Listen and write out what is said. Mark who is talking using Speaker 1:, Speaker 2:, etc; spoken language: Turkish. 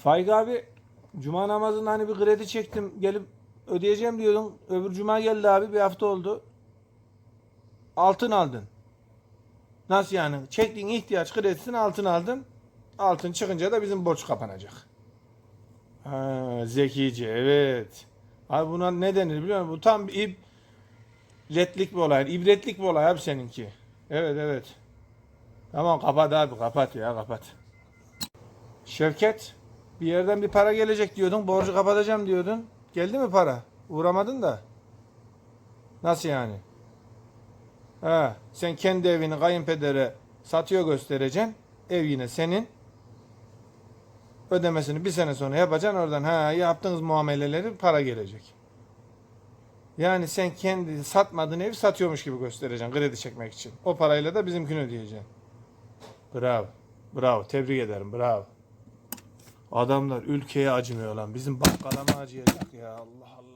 Speaker 1: Faik abi cuma namazında hani bir kredi çektim gelip ödeyeceğim diyordun. Öbür cuma geldi abi bir hafta oldu. Altın aldın. Nasıl yani? Çektiğin ihtiyaç kredisini altın aldın. Altın çıkınca da bizim borç kapanacak. Ha, zekice evet. Abi buna ne denir biliyor musun? Bu tam bir ibretlik bir olay. İbretlik bir olay abi seninki. Evet evet. Tamam kapat abi kapat ya kapat. Şevket bir yerden bir para gelecek diyordun. Borcu kapatacağım diyordun. Geldi mi para? Uğramadın da. Nasıl yani? Ha, sen kendi evini kayınpedere satıyor göstereceksin. Ev yine senin. Ödemesini bir sene sonra yapacaksın. Oradan ha yaptığınız muameleleri para gelecek. Yani sen kendi satmadığın evi satıyormuş gibi göstereceksin kredi çekmek için. O parayla da bizimkini ödeyeceksin. Bravo. Bravo. Tebrik ederim. Bravo. Adamlar ülkeye acımıyor lan. Bizim bakkala mı acıyacak ya Allah Allah.